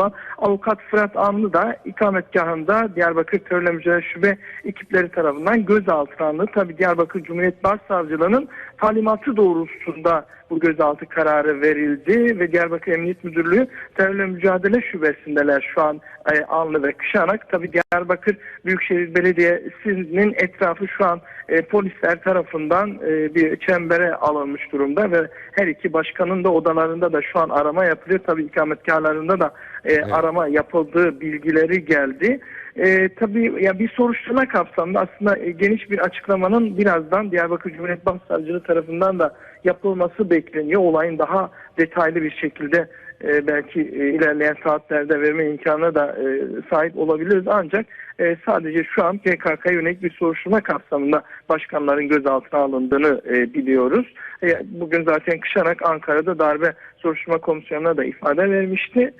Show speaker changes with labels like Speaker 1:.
Speaker 1: bulunan avukat Fırat Anlı da ikametgahında Diyarbakır Terörle Mücadele Şube ekipleri tarafından gözaltına alındı. Tabi Diyarbakır Cumhuriyet Başsavcılığı'nın talimatı doğrultusunda bu gözaltı kararı verildi ve Diyarbakır Emniyet Müdürlüğü Terörle Mücadele Şubesindeler şu an e, Anlı ve Kışanak. Tabi Diyarbakır Büyükşehir Belediyesi'nin etrafı şu an e, polisler tarafından e, bir çembere alınmış durumda ve her iki başkanın da odalarında da şu an arama yapılıyor. Tabi ikametgahlarında da e, arama yapıldığı bilgileri geldi. E, tabii ya bir soruşturma kapsamında aslında e, geniş bir açıklamanın birazdan Diyarbakır Cumhuriyet Başsavcılığı tarafından da yapılması bekleniyor. Olayın daha detaylı bir şekilde e, belki e, ilerleyen saatlerde verme imkanına da e, sahip olabiliriz. Ancak e, sadece şu an PKK'ya yönelik bir soruşturma kapsamında başkanların gözaltına alındığını e, biliyoruz. E, bugün zaten Kışanak Ankara'da darbe soruşturma komisyonuna da ifade vermişti.